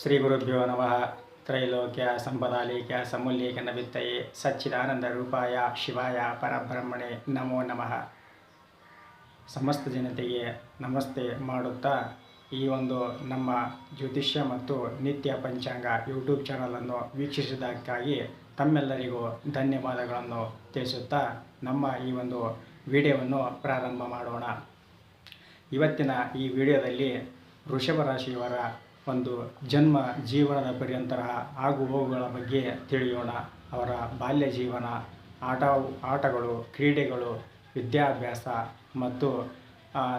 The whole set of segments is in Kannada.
ಶ್ರೀ ಗುರುಭ್ಯೋ ನಮಃ. ತ್ರೈಲೋಕ್ಯ ಸಂಪದಾಲೇಖ್ಯ ಸಮುಲ್ಲೇಖನ ವಿತ್ತಯೇ ಸಚ್ಚಿದಾನಂದ ರೂಪಾಯ ಶಿವಾಯ ಪರಬ್ರಹ್ಮಣೆ ನಮೋ ನಮಃ. ಸಮಸ್ತ ಜನತೆಗೆ ನಮಸ್ತೆ ಮಾಡುತ್ತಾ ಈ ಒಂದು ನಮ್ಮ ಜ್ಯೋತಿಷ್ಯ ಮತ್ತು ನಿತ್ಯ ಪಂಚಾಂಗ ಯೂಟ್ಯೂಬ್ ಚಾನಲನ್ನು ವೀಕ್ಷಿಸಿದ್ದಕ್ಕಾಗಿ ತಮ್ಮೆಲ್ಲರಿಗೂ ಧನ್ಯವಾದಗಳನ್ನು ತಿಳಿಸುತ್ತಾ ನಮ್ಮ ಈ ಒಂದು ವಿಡಿಯೋವನ್ನು ಪ್ರಾರಂಭ ಮಾಡೋಣ. ಇವತ್ತಿನ ಈ ವಿಡಿಯೋದಲ್ಲಿ ವೃಷಭ ರಾಶಿಯವರ ಒಂದು ಜನ್ಮ ಜೀವನದ ಪರ್ಯಂತರ ಆಗು ಹೋಗುಗಳ ಬಗ್ಗೆ ತಿಳಿಯೋಣ. ಅವರ ಬಾಲ್ಯ ಜೀವನ ಆಟ ಆಟಗಳು, ಕ್ರೀಡೆಗಳು, ವಿದ್ಯಾಭ್ಯಾಸ ಮತ್ತು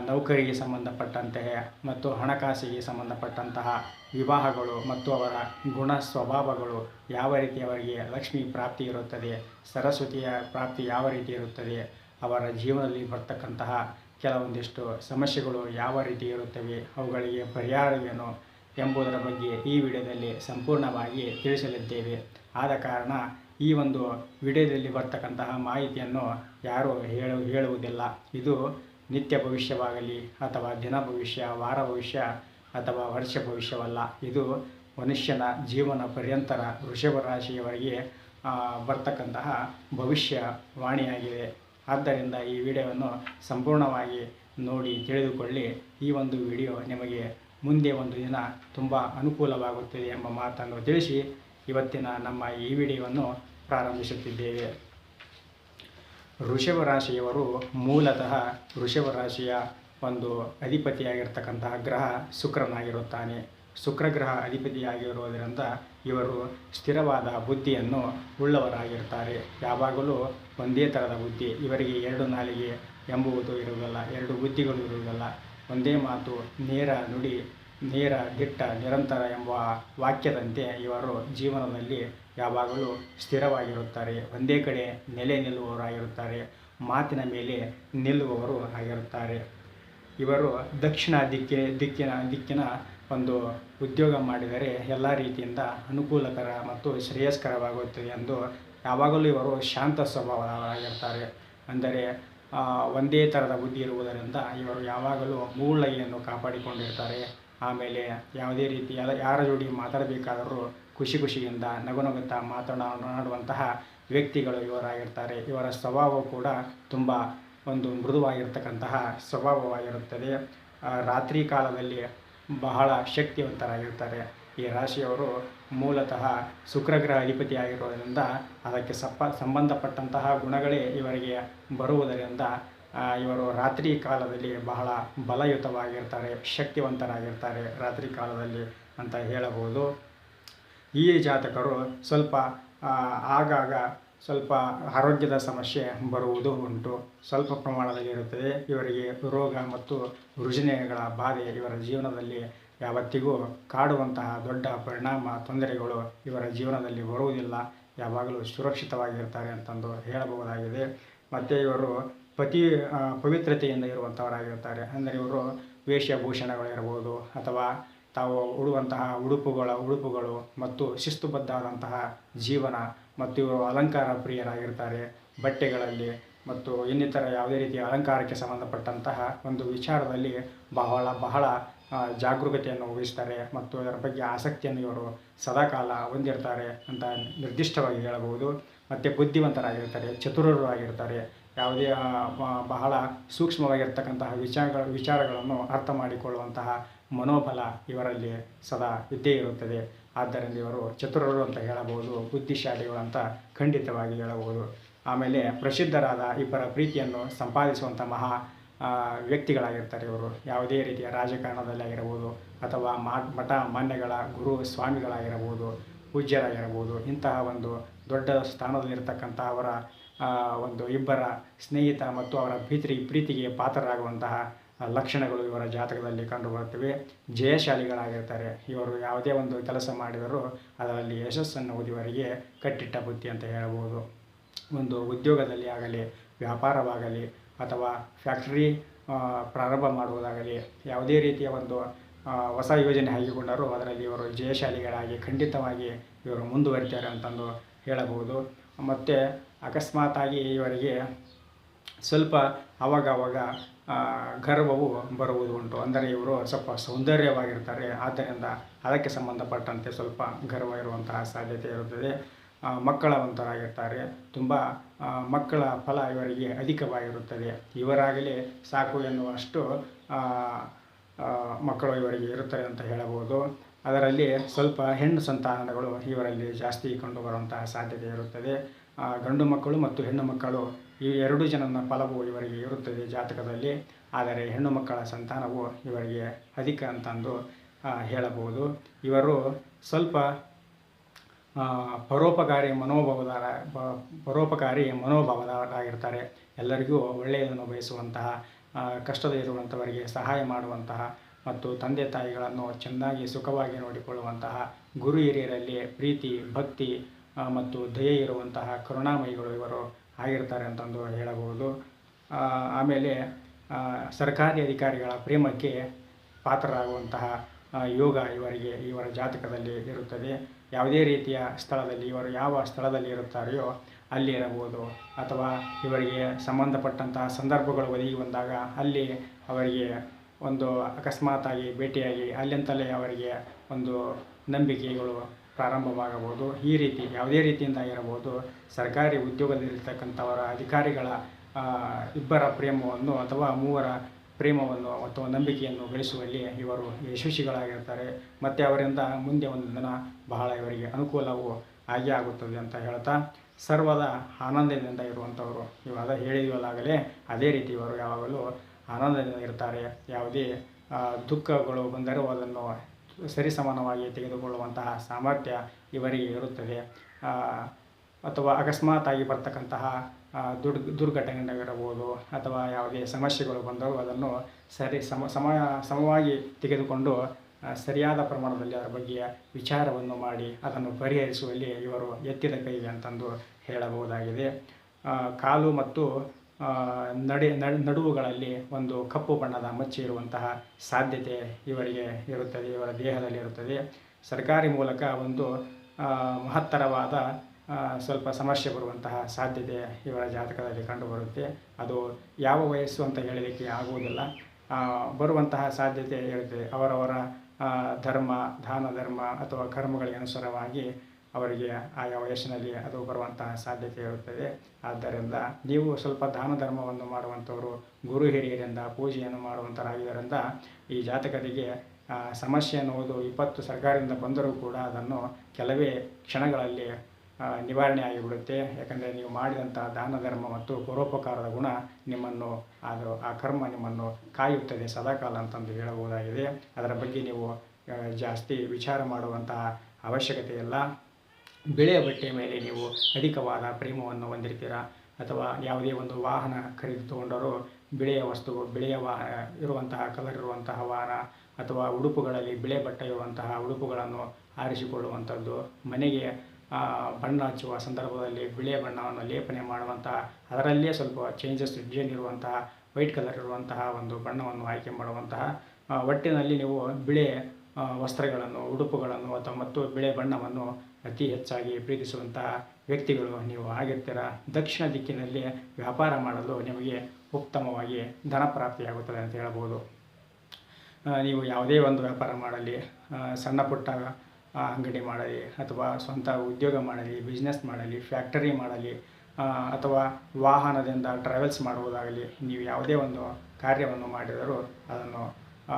ನೌಕರಿಗೆ ಸಂಬಂಧಪಟ್ಟಂತಹ ಮತ್ತು ಹಣಕಾಸಿಗೆ ಸಂಬಂಧಪಟ್ಟಂತಹ ವಿವಾಹಗಳು ಮತ್ತು ಅವರ ಗುಣ ಸ್ವಭಾವಗಳು ಯಾವ ರೀತಿ ಅವರಿಗೆ ಲಕ್ಷ್ಮಿ ಪ್ರಾಪ್ತಿ ಇರುತ್ತದೆ, ಸರಸ್ವತಿಯ ಪ್ರಾಪ್ತಿ ಯಾವ ರೀತಿ ಇರುತ್ತದೆ, ಅವರ ಜೀವನದಲ್ಲಿ ಬರ್ತಕ್ಕಂತಹ ಕೆಲವೊಂದಿಷ್ಟು ಸಮಸ್ಯೆಗಳು ಯಾವ ರೀತಿ ಇರುತ್ತವೆ, ಅವುಗಳಿಗೆ ಪರಿಹಾರವೇನು ಎಂಬುದರ ಬಗ್ಗೆ ಈ ವಿಡಿಯೋದಲ್ಲಿ ಸಂಪೂರ್ಣವಾಗಿ ತಿಳಿಸಲಿದ್ದೇವೆ. ಆದ ಕಾರಣ ಈ ಒಂದು ವಿಡಿಯೋದಲ್ಲಿ ಬರ್ತಕ್ಕಂತಹ ಮಾಹಿತಿಯನ್ನು ಯಾರೂ ಹೇಳು, ಹೇಳುವುದಿಲ್ಲ. ಇದು ನಿತ್ಯ ಭವಿಷ್ಯವಾಗಲಿ ಅಥವಾ ದಿನ ಭವಿಷ್ಯ, ವಾರ ಭವಿಷ್ಯ ಅಥವಾ ವರ್ಷ ಭವಿಷ್ಯವಲ್ಲ. ಇದು ಮನುಷ್ಯನ ಜೀವನ ಪರ್ಯಂತರ ವೃಷಭ ರಾಶಿಯವರೆಗೆ ಬರ್ತಕ್ಕಂತಹ ಭವಿಷ್ಯವಾಣಿಯಾಗಿದೆ ಆದ್ದರಿಂದ ಈ ವಿಡಿಯೋವನ್ನು ಸಂಪೂರ್ಣವಾಗಿ ನೋಡಿ, ತಿಳಿದುಕೊಳ್ಳಿ. ಈ ಒಂದು ವಿಡಿಯೋ ನಿಮಗೆ ಮುಂದೆ ಒಂದು ದಿನ ತುಂಬ ಅನುಕೂಲವಾಗುತ್ತದೆ ಎಂಬ ಮಾತನ್ನು ತಿಳಿಸಿ ಇವತ್ತಿನ ನಮ್ಮ ಈ ವಿಡಿಯೋವನ್ನು ಪ್ರಾರಂಭಿಸುತ್ತಿದ್ದೇವೆ. ಋಷಭ ರಾಶಿಯವರು ಮೂಲತಃ ಋಷಭ ರಾಶಿಯ ಒಂದು ಅಧಿಪತಿಯಾಗಿರ್ತಕ್ಕಂತಹ ಗ್ರಹ ಶುಕ್ರನಾಗಿರುತ್ತಾನೆ. ಶುಕ್ರಗ್ರಹ ಅಧಿಪತಿಯಾಗಿರುವುದರಿಂದ ಇವರು ಸ್ಥಿರವಾದ ಬುದ್ಧಿಯನ್ನು ಉಳ್ಳವರಾಗಿರ್ತಾರೆ. ಯಾವಾಗಲೂ ಒಂದೇ ಥರದ ಬುದ್ಧಿ, ಇವರಿಗೆ ಎರಡು ನಾಲಿಗೆ ಎಂಬುವುದು ಇರುವುದಿಲ್ಲ, ಎರಡು ಬುದ್ಧಿಗಳು ಇರುವುದಿಲ್ಲ. ಒಂದೇ ಮಾತು, ನೇರ ನುಡಿ, ನೇರ ದಿಟ್ಟ ನಿರಂತರ ಎಂಬ ವಾಕ್ಯದಂತೆ ಇವರು ಜೀವನದಲ್ಲಿ ಯಾವಾಗಲೂ ಸ್ಥಿರವಾಗಿರುತ್ತಾರೆ. ಒಂದೇ ಕಡೆ ನೆಲೆ ನಿಲ್ಲುವವರಾಗಿರುತ್ತಾರೆ. ಮಾತಿನ ಮೇಲೆ ನಿಲ್ಲುವವರು ಆಗಿರುತ್ತಾರೆ. ಇವರು ದಕ್ಷಿಣ ದಿಕ್ಕಿ ದಿಕ್ಕಿನ ದಿಕ್ಕಿನ ಒಂದು ಉದ್ಯೋಗ ಮಾಡಿದರೆ ಎಲ್ಲ ರೀತಿಯಿಂದ ಅನುಕೂಲಕರ ಮತ್ತು ಶ್ರೇಯಸ್ಕರವಾಗುತ್ತದೆ ಎಂದು ಯಾವಾಗಲೂ ಇವರು ಶಾಂತ ಸ್ವಭಾವರಾಗಿರ್ತಾರೆ ಅಂದರೆ ಒಂದೇ ಥರದ ಬುದ್ಧಿ ಇರುವುದರಿಂದ ಇವರು ಯಾವಾಗಲೂ ಮೂಳೈಯನ್ನು ಕಾಪಾಡಿಕೊಂಡಿರ್ತಾರೆ. ಆಮೇಲೆ ಯಾವುದೇ ರೀತಿ ಯಾರ- ಯಾರ ಜೋಡಿ ಮಾತಾಡಬೇಕಾದರೂ ಖುಷಿ ಖುಷಿಯಿಂದ ನಗು ನಗುತ್ತಾ ಮಾತನಾಡುವಂತಹ ವ್ಯಕ್ತಿಗಳು ಇವರಾಗಿರ್ತಾರೆ. ಇವರ ಸ್ವಭಾವ ಕೂಡ ತುಂಬ ಒಂದು ಮೃದುವಾಗಿರ್ತಕ್ಕಂತಹ ಸ್ವಭಾವವಾಗಿರುತ್ತದೆ. ರಾತ್ರಿ ಕಾಲದಲ್ಲಿ ಬಹಳ ಶಕ್ತಿವಂತರಾಗಿರ್ತಾರೆ. ಈ ರಾಶಿಯವರು ಮೂಲತಃ ಶುಕ್ರಗ್ರಹ ಅಧಿಪತಿಯಾಗಿರುವುದರಿಂದ ಅದಕ್ಕೆ ಸಪ್ಪ, ಸಂಬಂಧಪಟ್ಟಂತಹ ಗುಣಗಳೇ ಇವರಿಗೆ ಬರುವುದರಿಂದ ಇವರು ರಾತ್ರಿ ಕಾಲದಲ್ಲಿ ಬಹಳ ಬಲಯುತವಾಗಿರ್ತಾರೆ, ಶಕ್ತಿವಂತರಾಗಿರ್ತಾರೆ ರಾತ್ರಿ ಕಾಲದಲ್ಲಿ ಅಂತ ಹೇಳಬಹುದು. ಈ ಜಾತಕರು ಸ್ವಲ್ಪ ಆಗಾಗ ಸ್ವಲ್ಪ ಆರೋಗ್ಯದ ಸಮಸ್ಯೆ ಬರುವುದು ಉಂಟು. ಸ್ವಲ್ಪ ಪ್ರಮಾಣದಲ್ಲಿ ಇರುತ್ತದೆ ಇವರಿಗೆ ರೋಗ ಮತ್ತು ರುಜಿನಗಳ ಬಾಧೆ ಇವರ ಜೀವನದಲ್ಲಿ ಯಾವತ್ತಿಗೂ ಕಾಡುವಂತಹ ದೊಡ್ಡ ಪರಿಣಾಮ ತೊಂದರೆಗಳು ಇವರ ಜೀವನದಲ್ಲಿ ಬರುವುದಿಲ್ಲ. ಯಾವಾಗಲೂ ಸುರಕ್ಷಿತವಾಗಿರ್ತಾರೆ ಅಂತಂದು ಹೇಳಬಹುದಾಗಿದೆ. ಮತ್ತು ಇವರು ಪತಿ ಪವಿತ್ರತೆಯಿಂದ ಇರುವಂಥವರಾಗಿರ್ತಾರೆ ಅಂದರೆ ಇವರು ವೇಷಭೂಷಣಗಳಿರ್ಬೋದು ಅಥವಾ ತಾವು ಉಡುವಂತಹ ಉಡುಪುಗಳ ಉಡುಪುಗಳು ಮತ್ತು ಶಿಸ್ತುಬದ್ಧವಾದಂತಹ ಜೀವನ ಮತ್ತು ಇವರು ಅಲಂಕಾರ ಪ್ರಿಯರಾಗಿರ್ತಾರೆ. ಬಟ್ಟೆಗಳಲ್ಲಿ ಮತ್ತು ಇನ್ನಿತರ ಯಾವುದೇ ರೀತಿಯ ಅಲಂಕಾರಕ್ಕೆ ಸಂಬಂಧಪಟ್ಟಂತಹ ಒಂದು ವಿಚಾರದಲ್ಲಿ ಬಹಳ ಬಹಳ ಜಾಗರೂಕತೆಯನ್ನು ವಹಿಸ್ತಾರೆ ಮತ್ತು ಅದರ ಬಗ್ಗೆ ಆಸಕ್ತಿಯನ್ನು ಇವರು ಸದಾಕಾಲ ಹೊಂದಿರ್ತಾರೆ ಅಂತ ನಿರ್ದಿಷ್ಟವಾಗಿ ಹೇಳಬಹುದು. ಮತ್ತು ಬುದ್ಧಿವಂತರಾಗಿರ್ತಾರೆ ಚತುರರು ಆಗಿರ್ತಾರೆ ಯಾವುದೇ ಬಹಳ ಸೂಕ್ಷ್ಮವಾಗಿರ್ತಕ್ಕಂತಹ ವಿಚಾರಗಳ, ವಿಚಾರಗಳನ್ನು ಅರ್ಥ ಮಾಡಿಕೊಳ್ಳುವಂತಹ ಮನೋಬಲ ಇವರಲ್ಲಿ ಸದಾ ಇದ್ದೇ ಇರುತ್ತದೆ. ಆದ್ದರಿಂದ ಇವರು ಚತುರರು ಅಂತ ಹೇಳಬಹುದು, ಬುದ್ಧಿಶಾಲಿಗಳು ಅಂತ ಖಂಡಿತವಾಗಿ ಹೇಳಬಹುದು. ಆಮೇಲೆ ಪ್ರಸಿದ್ಧರಾದ ಇಬ್ಬರ ಪ್ರೀತಿಯನ್ನು ಸಂಪಾದಿಸುವಂಥ ಮಹಾ ವ್ಯಕ್ತಿಗಳಾಗಿರ್ತಾರೆ ಇವರು. ಯಾವುದೇ ರೀತಿಯ ರಾಜಕಾರಣದಲ್ಲಿ ಆಗಿರಬಹುದು ಅಥವಾ ಮಠ, ಮಾನ್ಯಗಳ, ಗುರು ಸ್ವಾಮಿಗಳಾಗಿರಬಹುದು ಪೂಜ್ಯರಾಗಿರಬಹುದು ಇಂತಹ ಒಂದು ದೊಡ್ಡ ಸ್ಥಾನದಲ್ಲಿರ್ತಕ್ಕಂಥ ಅವರ ಒಂದು ಇಬ್ಬರ ಸ್ನೇಹಿತ ಮತ್ತು ಅವರ ಪ್ರೀತಿ, ಪ್ರೀತಿಗೆ ಪಾತ್ರರಾಗುವಂತಹ ಲಕ್ಷಣಗಳು ಇವರ ಜಾತಕದಲ್ಲಿ ಕಂಡುಬರುತ್ತವೆ ಜಯಶಾಲಿಗಳಾಗಿರ್ತಾರೆ. ಇವರು ಯಾವುದೇ ಒಂದು ಕೆಲಸ ಮಾಡಿದರೂ ಅದರಲ್ಲಿ ಯಶಸ್ಸನ್ನು ಓದುವರಿಗೆ ಕಟ್ಟಿಟ್ಟ ಬುದ್ಧಿ ಅಂತ ಹೇಳಬಹುದು. ಒಂದು ಉದ್ಯೋಗದಲ್ಲಿ ಆಗಲಿ, ವ್ಯಾಪಾರವಾಗಲಿ ಅಥವಾ ಫ್ಯಾಕ್ಟ್ರಿ ಪ್ರಾರಂಭ ಮಾಡುವುದಾಗಲಿ, ಯಾವುದೇ ರೀತಿಯ ಒಂದು ಹೊಸ ಯೋಜನೆ ಹಾಕಿಕೊಂಡರೂ ಅದರಲ್ಲಿ ಇವರು ಜಯಶಾಲಿಗಳಾಗಿ, ಖಂಡಿತವಾಗಿ ಇವರು ಮುಂದುವರಿತಾರೆ ಅಂತಂದು ಹೇಳಬಹುದು. ಮತ್ತು ಅಕಸ್ಮಾತಾಗಿ ಇವರಿಗೆ ಸ್ವಲ್ಪ ಆವಾಗವಾಗ ಗರ್ವವು ಬರುವುದು ಉಂಟು. ಅಂದರೆ ಇವರು ಸ್ವಲ್ಪ ಸೌಂದರ್ಯವಾಗಿರ್ತಾರೆ. ಆದ್ದರಿಂದ ಅದಕ್ಕೆ ಸಂಬಂಧಪಟ್ಟಂತೆ ಸ್ವಲ್ಪ ಗರ್ವ ಇರುವಂತಹ ಸಾಧ್ಯತೆ ಇರುತ್ತದೆ. ಮಕ್ಕಳವಂತರಾಗಿರ್ತಾರೆ. ತುಂಬ ಮಕ್ಕಳ ಫಲ ಇವರಿಗೆ ಅಧಿಕವಾಗಿರುತ್ತದೆ. ಇವರಾಗಲೇ ಸಾಕು ಎನ್ನುವಷ್ಟು ಮಕ್ಕಳು ಇವರಿಗೆ ಇರುತ್ತದೆ ಅಂತ ಹೇಳಬಹುದು. ಅದರಲ್ಲಿ ಸ್ವಲ್ಪ ಹೆಣ್ಣು ಸಂತಾನಗಳು ಇವರಲ್ಲಿ ಜಾಸ್ತಿ ಕಂಡುಬರುವಂತಹ ಸಾಧ್ಯತೆ ಇರುತ್ತದೆ. ಗಂಡು ಮಕ್ಕಳು ಮತ್ತು ಹೆಣ್ಣು ಮಕ್ಕಳು ಈ ಎರಡು ಜನನ ಫಲವು ಇವರಿಗೆ ಇರುತ್ತದೆ ಜಾತಕದಲ್ಲಿ. ಆದರೆ ಹೆಣ್ಣು ಮಕ್ಕಳ ಸಂತಾನವು ಇವರಿಗೆ ಅಧಿಕ ಅಂತಂದು ಹೇಳಬಹುದು. ಇವರು ಸ್ವಲ್ಪ ಪರೋಪಕಾರಿ ಮನೋಭಾವದಾರ ಪರೋಪಕಾರಿ ಮನೋಭಾವದವರಾಗಿರ್ತಾರೆ ಎಲ್ಲರಿಗೂ ಒಳ್ಳೆಯದನ್ನು ಬಯಸುವಂತಹ ಕಷ್ಟದ ಇರುವಂಥವರಿಗೆ ಸಹಾಯ ಮಾಡುವಂತಹ ಮತ್ತು ತಂದೆ ತಾಯಿಗಳನ್ನು ಚೆನ್ನಾಗಿ ಸುಖವಾಗಿ ನೋಡಿಕೊಳ್ಳುವಂತಹ, ಗುರು ಹಿರಿಯರಲ್ಲಿ ಪ್ರೀತಿ, ಭಕ್ತಿ ಮತ್ತು ದಯೆ ಇರುವಂತಹ ಕರುಣಾಮಯಿಗಳು ಇವರು ಆಗಿರ್ತಾರೆ ಅಂತಂದು ಹೇಳಬಹುದು. ಆಮೇಲೆ ಸರ್ಕಾರಿ ಅಧಿಕಾರಿಗಳ ಪ್ರೇಮಕ್ಕೆ ಪಾತ್ರರಾಗುವಂತಹ ಯೋಗ ಇವರಿಗೆ, ಇವರ ಜಾತಕದಲ್ಲಿ ಇರುತ್ತದೆ. ಯಾವುದೇ ರೀತಿಯ ಸ್ಥಳದಲ್ಲಿ ಇವರು ಯಾವ ಸ್ಥಳದಲ್ಲಿ ಇರುತ್ತಾರೆಯೋ ಅಲ್ಲಿ ಇರಬಹುದು. ಅಥವಾ ಇವರಿಗೆ ಸಂಬಂಧಪಟ್ಟಂತಹ ಸಂದರ್ಭಗಳು ಒದಗಿ ಬಂದಾಗ ಅಲ್ಲಿ ಅವರಿಗೆ ಒಂದು ಅಕಸ್ಮಾತಾಗಿ ಭೇಟಿಯಾಗಿ ಅಲ್ಲಿಂತಲೇ ಅವರಿಗೆ ಒಂದು ನಂಬಿಕೆಗಳು ಪ್ರಾರಂಭವಾಗಬಹುದು. ಈ ರೀತಿ ಯಾವುದೇ ರೀತಿಯಿಂದ ಆಗಿರಬಹುದು ಸರ್ಕಾರಿ ಉದ್ಯೋಗದಲ್ಲಿರ್ತಕ್ಕಂಥವರ ಅಧಿಕಾರಿಗಳ ಇಬ್ಬರ ಪ್ರೇಮವನ್ನು ಅಥವಾ ಮೂವರ ಪ್ರೇಮವನ್ನು ಅಥವಾ ನಂಬಿಕೆಯನ್ನು ಗಳಿಸುವಲ್ಲಿ ಇವರು ಯಶಸ್ವಿಗಳಾಗಿರ್ತಾರೆ. ಮತ್ತು ಅವರಿಂದ ಮುಂದೆ ಒಂದು ದಿನ ಬಹಳ ಇವರಿಗೆ ಅನುಕೂಲವು ಆಗೇ ಆಗುತ್ತದೆ ಅಂತ ಹೇಳ್ತಾ, ಸರ್ವದ ಆನಂದದಿಂದ ಇರುವಂಥವರು. ಇವಾಗ ಹೇಳಿದವಲ್ಲಾಗಲೇ, ಅದೇ ರೀತಿ ಇವರು ಯಾವಾಗಲೂ ಆನಂದದಿಂದ ಇರ್ತಾರೆ. ಯಾವುದೇ ದುಃಖಗಳು ಬಂದರೂ ಅದನ್ನು ಸರಿಸಮಾನವಾಗಿ ತೆಗೆದುಕೊಳ್ಳುವಂತಹ ಸಾಮರ್ಥ್ಯ ಇವರಿಗೆ ಇರುತ್ತದೆ. ಅಥವಾ ಅಕಸ್ಮಾತಾಗಿ ಬರ್ತಕ್ಕಂತಹ ದುರ್ ದುರ್ಘಟನೆಗಳಿರಬಹುದು ಅಥವಾ ಯಾವುದೇ ಸಮಸ್ಯೆಗಳು ಬಂದರೂ ಅದನ್ನು ಸರಿ ಸಮ ಸಮ ಸಮವಾಗಿ ತೆಗೆದುಕೊಂಡು ಸರಿಯಾದ ಪ್ರಮಾಣದಲ್ಲಿ ಅದರ ಬಗ್ಗೆ ವಿಚಾರವನ್ನು ಮಾಡಿ ಅದನ್ನು ಪರಿಹರಿಸುವಲ್ಲಿ ಇವರು ಎತ್ತಿದ ಕೈ ಅಂತಂದು ಹೇಳಬಹುದಾಗಿದೆ. ಕಾಲು ಮತ್ತು ನಡೆ ನಡುವುಗಳಲ್ಲಿ ಒಂದು ಕಪ್ಪು ಬಣ್ಣದ ಮಚ್ಚಿ ಇರುವಂತಹ ಸಾಧ್ಯತೆ ಇವರಿಗೆ ಇರುತ್ತದೆ, ಇವರ ದೇಹದಲ್ಲಿ ಇರುತ್ತದೆ ಸರ್ಕಾರಿ ಮೂಲಕ ಒಂದು ಮಹತ್ತರವಾದ ಸ್ವಲ್ಪ ಸಮಸ್ಯೆ ಬರುವಂತಹ ಸಾಧ್ಯತೆ ಇವರ ಜಾತಕದಲ್ಲಿ ಕಂಡುಬರುತ್ತೆ ಅದು ಯಾವ ವಯಸ್ಸು ಅಂತ ಹೇಳಲಿಕ್ಕೆ ಆಗುವುದಿಲ್ಲ. ಬರುವಂತಹ ಸಾಧ್ಯತೆ ಇರುತ್ತದೆ. ಅವರವರ ಧರ್ಮ, ದಾನ ಧರ್ಮ ಅಥವಾ ಕರ್ಮಗಳಿಗೆ ಅನುಸಾರವಾಗಿ ಅವರಿಗೆ ಆಯಾ ವಯಸ್ಸಿನಲ್ಲಿ ಅದು ಬರುವಂತಹ ಸಾಧ್ಯತೆ ಇರುತ್ತದೆ. ಆದ್ದರಿಂದ ನೀವು ಸ್ವಲ್ಪ ದಾನ ಧರ್ಮವನ್ನು ಮಾಡುವಂಥವರು, ಗುರು ಹಿರಿಯರಿಂದ ಪೂಜೆಯನ್ನು ಮಾಡುವಂಥರಾಗಿದ್ದರಿಂದ ಈ ಜಾತಕರಿಗೆ ಸಮಸ್ಯೆ ಅನ್ನುವುದು ಇಪ್ಪತ್ತು ಸರ್ಕಾರದಿಂದ ಬಂದರೂ ಕೂಡ ಅದನ್ನು ಕೆಲವೇ ಕ್ಷಣಗಳಲ್ಲಿ ನಿವಾರಣೆ ಆಗಿಬಿಡುತ್ತೆ. ಯಾಕಂದರೆ ನೀವು ಮಾಡಿದಂಥ ದಾನ ಧರ್ಮ ಮತ್ತು ಪರೋಪಕಾರದ ಗುಣ ನಿಮ್ಮನ್ನು ಅದು, ಆ ಕರ್ಮ ನಿಮ್ಮನ್ನು ಕಾಯುತ್ತದೆ ಸದಾಕಾಲ ಅಂತಂದು ಹೇಳಬಹುದಾಗಿದೆ. ಅದರ ಬಗ್ಗೆ ನೀವು ಜಾಸ್ತಿ ವಿಚಾರ ಮಾಡುವಂತಹ ಅವಶ್ಯಕತೆ ಇಲ್ಲ. ಬಿಳಿಯ ಬಟ್ಟೆಯ ಮೇಲೆ ನೀವು ಅಧಿಕವಾದ ಪ್ರೇಮವನ್ನು ಹೊಂದಿರ್ತೀರಾ? ಅಥವಾ ಯಾವುದೇ ಒಂದು ವಾಹನ ಖರೀದಿ ತಗೊಂಡರೂ ಬಿಳಿಯ ವಸ್ತು, ಬಿಳಿಯ ವಾಹ ಇರುವಂತಹ ಕಲರ್ ಇರುವಂತಹ ವಾಹನ ಅಥವಾ ಉಡುಪುಗಳಲ್ಲಿ ಬಿಳೆ ಬಟ್ಟೆ ಇರುವಂತಹ ಉಡುಪುಗಳನ್ನು ಆರಿಸಿಕೊಳ್ಳುವಂಥದ್ದು ಮನೆಗೆ ಬಣ್ಣ ಹಚ್ಚುವ ಸಂದರ್ಭದಲ್ಲಿ ಬಿಳಿಯ ಬಣ್ಣವನ್ನು ಲೇಪನೆ ಮಾಡುವಂತಹ ಅದರಲ್ಲೇ ಸ್ವಲ್ಪ ಚೇಂಜಸ್ ಡಿಸೈನ್ ಇರುವಂತಹ ವೈಟ್ ಕಲರ್ ಇರುವಂತಹ ಒಂದು ಬಣ್ಣವನ್ನು ಆಯ್ಕೆ ಮಾಡುವಂತಹ ಒಟ್ಟಿನಲ್ಲಿ ನೀವು ಬಿಳೆ ವಸ್ತ್ರಗಳನ್ನು, ಉಡುಪುಗಳನ್ನು ಅಥವಾ ಮತ್ತು ಬಿಳೆ ಬಣ್ಣವನ್ನು ಅತಿ ಹೆಚ್ಚಾಗಿ ಪ್ರೀತಿಸುವಂತಹ ವ್ಯಕ್ತಿಗಳು ನೀವು ಆಗಿರ್ತೀರ. ದಕ್ಷಿಣ ದಿಕ್ಕಿನಲ್ಲಿ ವ್ಯಾಪಾರ ಮಾಡಲು ನಿಮಗೆ ಉತ್ತಮವಾಗಿ ಧನ ಪ್ರಾಪ್ತಿಯಾಗುತ್ತದೆ ಅಂತ ಹೇಳ್ಬೋದು. ನೀವು ಯಾವುದೇ ಒಂದು ವ್ಯಾಪಾರ ಮಾಡಲಿ ಸಣ್ಣ ಪುಟ್ಟ ಅಂಗಡಿ ಮಾಡಲಿ ಅಥವಾ ಸ್ವಂತ ಉದ್ಯೋಗ ಮಾಡಲಿ ಬಿಸ್ನೆಸ್ ಮಾಡಲಿ ಫ್ಯಾಕ್ಟರಿ ಮಾಡಲಿ ಅಥವಾ ವಾಹನದಿಂದ ಟ್ರಾವೆಲ್ಸ್ ಮಾಡುವುದಾಗಲಿ, ನೀವು ಯಾವುದೇ ಒಂದು ಕಾರ್ಯವನ್ನು ಮಾಡಿದರೂ ಅದನ್ನು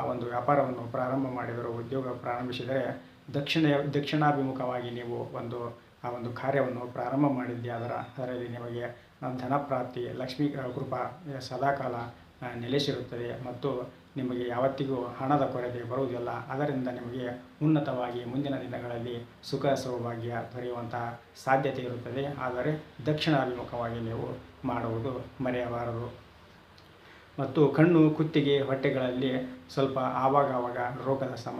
ಒಂದು ವ್ಯಾಪಾರವನ್ನು ಪ್ರಾರಂಭ ಮಾಡಿದರೂ, ಉದ್ಯೋಗ ಪ್ರಾರಂಭಿಸಿದರೆ ದಕ್ಷಿಣ, ದಕ್ಷಿಣಾಭಿಮುಖವಾಗಿ ನೀವು ಒಂದು, ಆ ಒಂದು ಕಾರ್ಯವನ್ನು ಪ್ರಾರಂಭ ಮಾಡಿದ್ದೆ ಅದರ, ಅದರಲ್ಲಿ ನಿಮಗೆ ಧನಪ್ರಾಪ್ತಿ ಧನ ಪ್ರಾಪ್ತಿ ಲಕ್ಷ್ಮೀ, ಕೃಪಾ, ಸದಾಕಾಲ ನೆಲೆಸಿರುತ್ತದೆ ಮತ್ತು ನಿಮಗೆ ಯಾವತ್ತಿಗೂ ಹಣದ ಕೊರತೆ ಬರುವುದಿಲ್ಲ. ಅದರಿಂದ ನಿಮಗೆ ಉನ್ನತವಾಗಿ ಮುಂದಿನ ದಿನಗಳಲ್ಲಿ ಸುಖ ಸೌಭಾಗ್ಯ ದೊರೆಯುವಂತಹ ಸಾಧ್ಯತೆ ಇರುತ್ತದೆ. ಆದರೆ ದಕ್ಷಿಣಾಭಿಮುಖವಾಗಿ ನೀವು ಮಾಡುವುದು ಮರೆಯಬಾರದು. ಮತ್ತು ಕಣ್ಣು, ಕುತ್ತಿಗೆ, ಹೊಟ್ಟೆಗಳಲ್ಲಿ ಸ್ವಲ್ಪ ಆವಾಗವಾಗ ರೋಗದ ಸಮ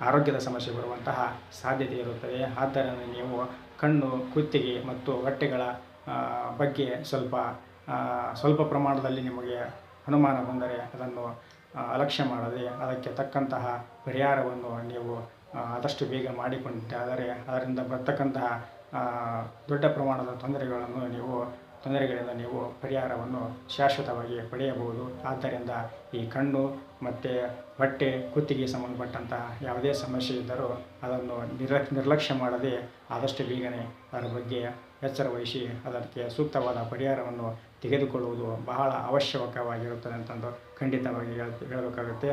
ಆರೋಗ್ಯದ ಸಮಸ್ಯೆ ಬರುವಂತಹ ಸಾಧ್ಯತೆ ಇರುತ್ತದೆ. ಆದ್ದರಿಂದ ನೀವು ಕಣ್ಣು, ಕುತ್ತಿಗೆ ಮತ್ತು ಹೊಟ್ಟೆಗಳ ಬಗ್ಗೆ ಸ್ವಲ್ಪ ಸ್ವಲ್ಪ ಪ್ರಮಾಣದಲ್ಲಿ ನಿಮಗೆ ಅನುಮಾನ ಬಂದರೆ ಅದನ್ನು ಅಲಕ್ಷ್ಯ ಮಾಡದೆ ಅದಕ್ಕೆ ತಕ್ಕಂತಹ ಪರಿಹಾರವನ್ನು ನೀವು ಆದಷ್ಟು ಬೇಗ ಮಾಡಿಕೊಂಡಿದ್ದಾದರೆ ಅದರಿಂದ ಬರ್ತಕ್ಕಂತಹ ದೊಡ್ಡ ಪ್ರಮಾಣದ ತೊಂದರೆಗಳನ್ನು ನೀವು, ತೊಂದರೆಗಳಿಂದ ನೀವು ಪರಿಹಾರವನ್ನು ಶಾಶ್ವತವಾಗಿ ಪಡೆಯಬಹುದು. ಆದ್ದರಿಂದ ಈ ಕಣ್ಣು ಮತ್ತು ಬಟ್ಟೆ, ಕುತ್ತಿಗೆ ಸಂಬಂಧಪಟ್ಟಂತಹ ಯಾವುದೇ ಸಮಸ್ಯೆ ಇದ್ದರೂ ಅದನ್ನು ನಿರ ನಿರ್ಲಕ್ಷ್ಯ ಮಾಡದೆ ಆದಷ್ಟು ಬೇಗನೆ ಅದರ ಬಗ್ಗೆ ಎಚ್ಚರ ವಹಿಸಿ ಅದಕ್ಕೆ ಸೂಕ್ತವಾದ ಪರಿಹಾರವನ್ನು ತೆಗೆದುಕೊಳ್ಳುವುದು ಬಹಳ ಅವಶ್ಯಕವಾಗಿರುತ್ತದೆ ಅಂತಂದು ಖಂಡಿತವಾಗಿ ಹೇಳ್ ಹೇಳಬೇಕಾಗುತ್ತೆ.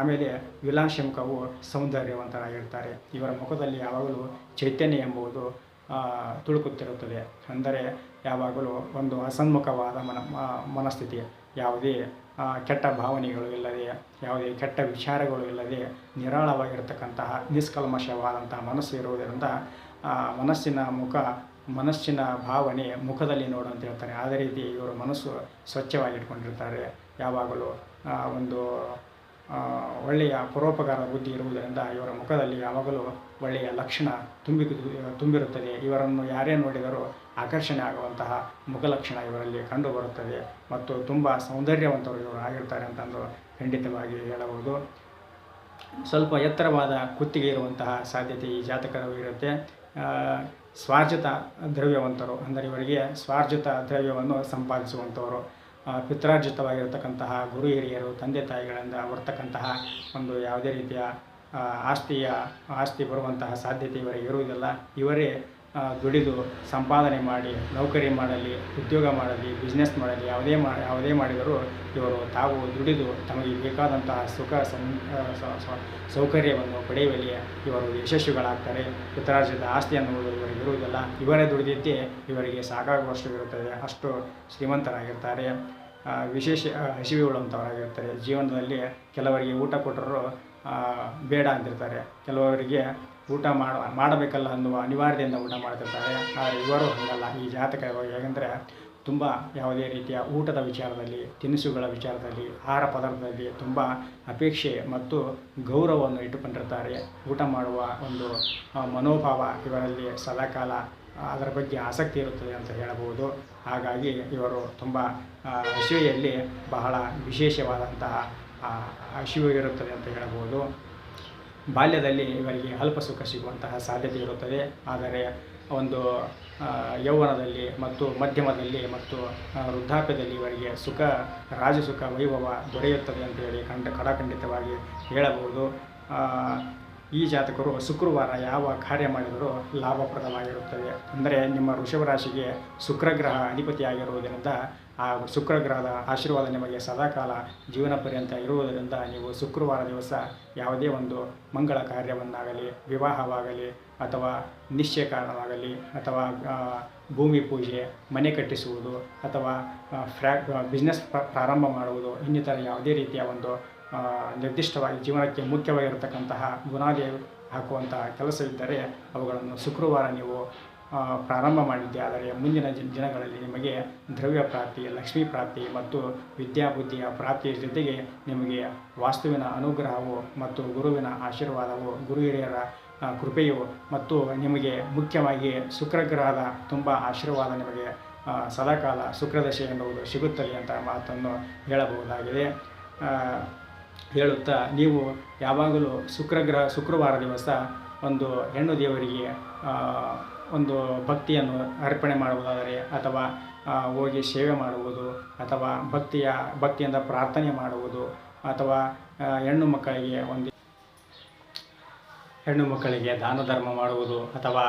ಆಮೇಲೆ ವಿಲಾಸ ಮುಖವು ಸೌಂದರ್ಯವಂತರಾಗಿರ್ತಾರೆ ಇವರ ಮುಖದಲ್ಲಿ ಯಾವಾಗಲೂ ಚೈತನ್ಯ ಎಂಬುದು ತುಳುಕುತ್ತಿರುತ್ತದೆ. ಅಂದರೆ ಯಾವಾಗಲೂ ಒಂದು ಅಸನ್ಮುಖವಾದ ಮನ ಮನಸ್ಥಿತಿ. ಯಾವುದೇ ಕೆಟ್ಟ ಭಾವನೆಗಳು ಇಲ್ಲದೆ, ಯಾವುದೇ ಕೆಟ್ಟ ವಿಚಾರಗಳು ಇಲ್ಲದೆ ನಿರಾಳವಾಗಿರ್ತಕ್ಕಂತಹ ನಿಷ್ಕಲ್ಮಶವಾದಂತಹ ಮನಸ್ಸು ಇರುವುದರಿಂದ ಮನಸ್ಸಿನ ಮುಖ ಮನಸ್ಸಿನ ಭಾವನೆ ಮುಖದಲ್ಲಿ ನೋಡು ಅಂತ ಹೇಳ್ತಾರೆ. ಅದೇ ರೀತಿ ಇವರು ಮನಸ್ಸು ಸ್ವಚ್ಛವಾಗಿಟ್ಕೊಂಡಿರ್ತಾರೆ. ಯಾವಾಗಲೂ ಒಂದು ಒಳ್ಳೆಯ ಪರೋಪಕಾರ ಬುದ್ಧಿ ಇರುವುದರಿಂದ ಇವರ ಮುಖದಲ್ಲಿ ಯಾವಾಗಲೂ ಒಳ್ಳೆಯ ಲಕ್ಷಣ ತುಂಬಿ ತುಂಬಿರುತ್ತದೆ. ಇವರನ್ನು ಯಾರೇ ನೋಡಿದರೂ ಆಕರ್ಷಣೆ ಆಗುವಂತಹ ಮುಖಲಕ್ಷಣ ಇವರಲ್ಲಿ ಕಂಡುಬರುತ್ತದೆ ಮತ್ತು ತುಂಬ ಸೌಂದರ್ಯವಂತರು ಇವರು ಆಗಿರ್ತಾರೆ ಅಂತಂದು ಖಂಡಿತವಾಗಿ ಹೇಳಬಹುದು. ಸ್ವಲ್ಪ ಎತ್ತರವಾದ ಕುತ್ತಿಗೆ ಇರುವಂತಹ ಸಾಧ್ಯತೆ ಈ ಜಾತಕರು ಇರುತ್ತೆ ಆ, ಸ್ವಾರ್ಜಿತ ದ್ರವ್ಯವಂತರು, ಅಂದರೆ ಇವರಿಗೆ ಸ್ವಾರ್ಜಿತ ದ್ರವ್ಯವನ್ನು ಸಂಪಾದಿಸುವಂಥವರು. ಪಿತ್ರಾರ್ಜಿತವಾಗಿರತಕ್ಕಂತಹ ಗುರು ಹಿರಿಯರು, ತಂದೆ ತಾಯಿಗಳಿಂದ ಬರ್ತಕ್ಕಂತಹ ಒಂದು ಯಾವುದೇ ರೀತಿಯ ಆಸ್ತಿಯ, ಆಸ್ತಿ ಬರುವಂತಹ ಸಾಧ್ಯತೆ ಇವರಿಗೆ ಇರುವುದಿಲ್ಲ. ಇವರೇ ದುಡಿದು ಸಂಪಾದನೆ ಮಾಡಿ, ನೌಕರಿ ಮಾಡಲಿ, ಉದ್ಯೋಗ ಮಾಡಲಿ ಬಿಸ್ನೆಸ್ ಮಾಡಲಿ, ಯಾವುದೇ ಮಾಡಿ ಯಾವುದೇ ಮಾಡಿದರೂ ಇವರು ತಾವು ದುಡಿದು ತಮಗೆ ಬೇಕಾದಂತಹ ಸುಖ ಸೌಕರ್ಯವನ್ನು ಪಡೆಯುವಲ್ಲಿ ಇವರು ಯಶಸ್ವಿಗಳಾಗ್ತಾರೆ. ಉತ್ತರಾಜ್ಯದ ಆಸ್ತಿ ಅನ್ನುವುದು ಇವರಿಗೆ ಇರುವುದಿಲ್ಲ. ಇವರೇ ದುಡಿದಿದ್ದೇ ಇವರಿಗೆ ಸಾಕಾಗುವಷ್ಟು ಇರುತ್ತದೆ. ಅಷ್ಟು ಶ್ರೀಮಂತರಾಗಿರ್ತಾರೆ. ವಿಶೇಷ ಹಸಿವಿ ಉಳ್ಳಂಥವರಾಗಿರ್ತಾರೆ ಜೀವನದಲ್ಲಿ ಕೆಲವರಿಗೆ ಊಟ ಕೊಟ್ಟರು ಬೇಡ ಅಂತಿರ್ತಾರೆ. ಕೆಲವರಿಗೆ ಊಟ ಮಾಡ, ಮಾಡಬೇಕಲ್ಲ ಅನ್ನುವ ಅನಿವಾರ್ಯದಿಂದ ಊಟ ಮಾಡ್ತಿರ್ತಾರೆ. ಆದರೆ ಇವರು ಹಾಗಲ್ಲ. ಈ ಜಾತಕ ಹೇಗೆಂದರೆ ತುಂಬ ಯಾವುದೇ ರೀತಿಯ ಊಟದ ವಿಚಾರದಲ್ಲಿ, ತಿನಿಸುಗಳ ವಿಚಾರದಲ್ಲಿ, ಆಹಾರ ಪದಾರ್ಥದಲ್ಲಿ ತುಂಬ ಅಪೇಕ್ಷೆ ಮತ್ತು ಗೌರವವನ್ನು ಇಟ್ಟುಕೊಂಡಿರ್ತಾರೆ. ಊಟ ಮಾಡುವ ಒಂದು ಮನೋಭಾವ ಇವರಲ್ಲಿ ಸದಾಕಾಲ ಅದರ ಬಗ್ಗೆ ಆಸಕ್ತಿ ಇರುತ್ತದೆ ಅಂತ ಹೇಳಬಹುದು. ಹಾಗಾಗಿ ಇವರು ತುಂಬ ಹಸಿವೆಯಲ್ಲಿ ಬಹಳ ವಿಶೇಷವಾದಂತಹ ಹಸಿವು ಇರುತ್ತದೆ ಅಂತ ಹೇಳಬಹುದು. ಬಾಲ್ಯದಲ್ಲಿ ಇವರಿಗೆ ಅಲ್ಪ ಸುಖ ಸಿಗುವಂತಹ ಸಾಧ್ಯತೆ ಇರುತ್ತದೆ. ಆದರೆ ಒಂದು ಯೌವನದಲ್ಲಿ ಮತ್ತು ಮಧ್ಯಮದಲ್ಲಿ ಮತ್ತು ವೃದ್ಧಾಪ್ಯದಲ್ಲಿ ಇವರಿಗೆ ಸುಖ, ರಾಜಸುಖ, ವೈಭವ ದೊರೆಯುತ್ತದೆ ಅಂತೇಳಿ ಖಂಡ ಕಡಾಖಂಡಿತವಾಗಿ ಹೇಳಬಹುದು. ಈ ಜಾತಕರು ಶುಕ್ರವಾರ ಯಾವ ಕಾರ್ಯ ಮಾಡಿದರೂ ಲಾಭಪ್ರದವಾಗಿರುತ್ತದೆ. ಅಂದರೆ ನಿಮ್ಮ ವೃಷಭ ರಾಶಿಗೆ ಶುಕ್ರಗ್ರಹ ಅಧಿಪತಿಯಾಗಿರುವುದರಿಂದ ಆ ಶುಕ್ರಗ್ರಹದ ಆಶೀರ್ವಾದ ನಿಮಗೆ ಸದಾಕಾಲ ಜೀವನ ಪರ್ಯಂತ ಇರುವುದರಿಂದ ನೀವು ಶುಕ್ರವಾರ ದಿವಸ ಯಾವುದೇ ಒಂದು ಮಂಗಳ ಕಾರ್ಯವನ್ನಾಗಲಿ, ವಿವಾಹವಾಗಲಿ ಅಥವಾ ನಿಶ್ಚಯ ಕಾರಣವಾಗಲಿ ಅಥವಾ ಭೂಮಿ ಪೂಜೆ, ಮನೆ ಕಟ್ಟಿಸುವುದು ಅಥವಾ ಫ್ರ್ಯಾ ಬಿಸ್ನೆಸ್ ಪ್ರ- ಪ್ರಾರಂಭ ಮಾಡುವುದು ಇನ್ನಿತರ ಯಾವುದೇ ರೀತಿಯ ಒಂದು ನಿರ್ದಿಷ್ಟವಾಗಿ ಜೀವನಕ್ಕೆ ಮುಖ್ಯವಾಗಿರತಕ್ಕಂತಹ ಬುನಾದಿ ಹಾಕುವಂತಹ ಕೆಲಸವಿದ್ದರೆ ಅವುಗಳನ್ನು ಶುಕ್ರವಾರ ನೀವು ಪ್ರಾರಂಭ ಮಾಡಿದ್ದೆ. ಆದರೆ ಮುಂದಿನ ದಿನಗಳಲ್ಲಿ ನಿಮಗೆ ದ್ರವ್ಯ ಪ್ರಾಪ್ತಿ, ಲಕ್ಷ್ಮೀ ಪ್ರಾಪ್ತಿ ಮತ್ತು ವಿದ್ಯಾಬುದ್ಧಿಯ ಪ್ರಾಪ್ತಿಯ ಜೊತೆಗೆ ನಿಮಗೆ ವಾಸ್ತುವಿನ ಅನುಗ್ರಹವು ಮತ್ತು ಗುರುವಿನ ಆಶೀರ್ವಾದವು, ಗುರು ಹಿರಿಯರ ಕೃಪೆಯು ಮತ್ತು ನಿಮಗೆ ಮುಖ್ಯವಾಗಿ ಶುಕ್ರಗ್ರಹದ ತುಂಬ ಆಶೀರ್ವಾದ ನಿಮಗೆ ಸದಾಕಾಲ ಶುಕ್ರದಶೆ ಎನ್ನುವುದು ಸಿಗುತ್ತದೆ ಅಂತ ಮಾತನ್ನು ಹೇಳಬಹುದಾಗಿದೆ. ಹೇಳುತ್ತಾ, ನೀವು ಯಾವಾಗಲೂ ಶುಕ್ರಗ್ರಹ ಶುಕ್ರವಾರ ದಿವಸ ಒಂದು ಹೆಣ್ಣು ದೇವರಿಗೆ ಒಂದು ಭಕ್ತಿಯನ್ನು ಅರ್ಪಣೆ ಮಾಡುವುದಾದರೆ ಅಥವಾ ಹೋಗಿ ಸೇವೆ ಮಾಡುವುದು ಅಥವಾ ಭಕ್ತಿಯ, ಭಕ್ತಿಯಿಂದ ಪ್ರಾರ್ಥನೆ ಮಾಡುವುದು ಅಥವಾ ಹೆಣ್ಣು ಮಕ್ಕಳಿಗೆ ಒಂದು ಹೆಣ್ಣು ಮಕ್ಕಳಿಗೆ ದಾನ ಧರ್ಮ ಮಾಡುವುದು ಅಥವಾ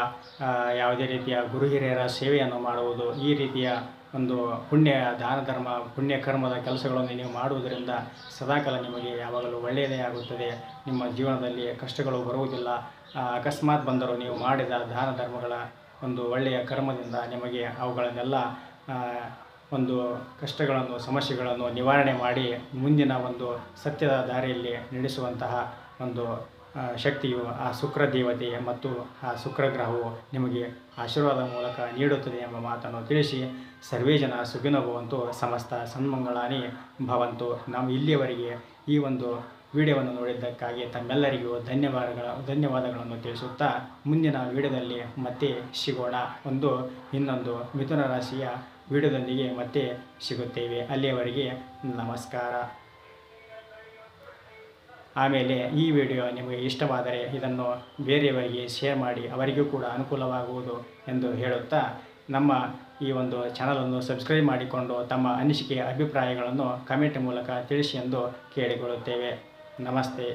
ಯಾವುದೇ ರೀತಿಯ ಗುರು ಹಿರಿಯರ ಸೇವೆಯನ್ನು ಮಾಡುವುದು ಈ ರೀತಿಯ ಒಂದು ಪುಣ್ಯ ದಾನ ಧರ್ಮ, ಪುಣ್ಯ ಕರ್ಮದ ಕೆಲಸಗಳನ್ನು ನೀವು ಮಾಡುವುದರಿಂದ ಸದಾಕಾಲ ನಿಮಗೆ ಯಾವಾಗಲೂ ಒಳ್ಳೆಯದೇ ಆಗುತ್ತದೆ. ನಿಮ್ಮ ಜೀವನದಲ್ಲಿ ಕಷ್ಟಗಳು ಬರುವುದಿಲ್ಲ. ಅಕಸ್ಮಾತ್ ಬಂದರೂ ನೀವು ಮಾಡಿದ ದಾನ ಧರ್ಮಗಳ ಒಂದು ಒಳ್ಳೆಯ ಕರ್ಮದಿಂದ ನಿಮಗೆ ಅವುಗಳನ್ನೆಲ್ಲ ಒಂದು ಕಷ್ಟಗಳನ್ನು, ಸಮಸ್ಯೆಗಳನ್ನು ನಿವಾರಣೆ ಮಾಡಿ ಮುಂದಿನ ಒಂದು ಸತ್ಯದ ದಾರಿಯಲ್ಲಿ ನಡೆಸುವಂತಹ ಒಂದು ಶಕ್ತಿಯು ಆ ಶುಕ್ರ ದೇವತೆ ಮತ್ತು ಆ ಶುಕ್ರ ಗ್ರಹವು ನಿಮಗೆ ಆಶೀರ್ವಾದ ಮೂಲಕ ನೀಡುತ್ತದೆ ಎಂಬ ಮಾತನ್ನು ತಿಳಿಸಿ ಸರ್ವೇ ಜನ ಸುಖಿನೋ ಸಮಸ್ತ ಸನ್ಮಂಗಳಾನಿ ಭವಂತು. ನಾವು ಇಲ್ಲಿಯವರೆಗೆ ಈ ಒಂದು ವಿಡಿಯೋವನ್ನು ನೋಡಿದ್ದಕ್ಕಾಗಿ ತಮ್ಮೆಲ್ಲರಿಗೂ ಧನ್ಯವಾದಗಳ, ಧನ್ಯವಾದಗಳನ್ನು ತಿಳಿಸುತ್ತಾ ಮುಂದಿನ ವಿಡಿಯೋದಲ್ಲಿ ಮತ್ತೆ ಸಿಗೋಣ. ಒಂದು ಇನ್ನೊಂದು ಮಿಥುನ ರಾಶಿಯ ವಿಡಿಯೋದೊಂದಿಗೆ ಮತ್ತೆ ಸಿಗುತ್ತೇವೆ. ಅಲ್ಲಿಯವರೆಗೆ ನಮಸ್ಕಾರ. ಆಮೇಲೆ ಈ ವಿಡಿಯೋ ನಿಮಗೆ ಇಷ್ಟವಾದರೆ ಇದನ್ನು ಬೇರೆಯವರಿಗೆ ಶೇರ್ ಮಾಡಿ ಅವರಿಗೂ ಕೂಡ ಅನುಕೂಲವಾಗುವುದು ಎಂದು ಹೇಳುತ್ತಾ ನಮ್ಮ ಈ ಒಂದು ಚಾನಲನ್ನು ಸಬ್ಸ್ಕ್ರೈಬ್ ಮಾಡಿಕೊಂಡು ತಮ್ಮ ಅನಿಸಿಕೆ ಅಭಿಪ್ರಾಯಗಳನ್ನು ಕಮೆಂಟ್ ಮೂಲಕ ತಿಳಿಸಿ ಎಂದು ಕೇಳಿಕೊಳ್ಳುತ್ತೇವೆ. ನಮಸ್ತೆ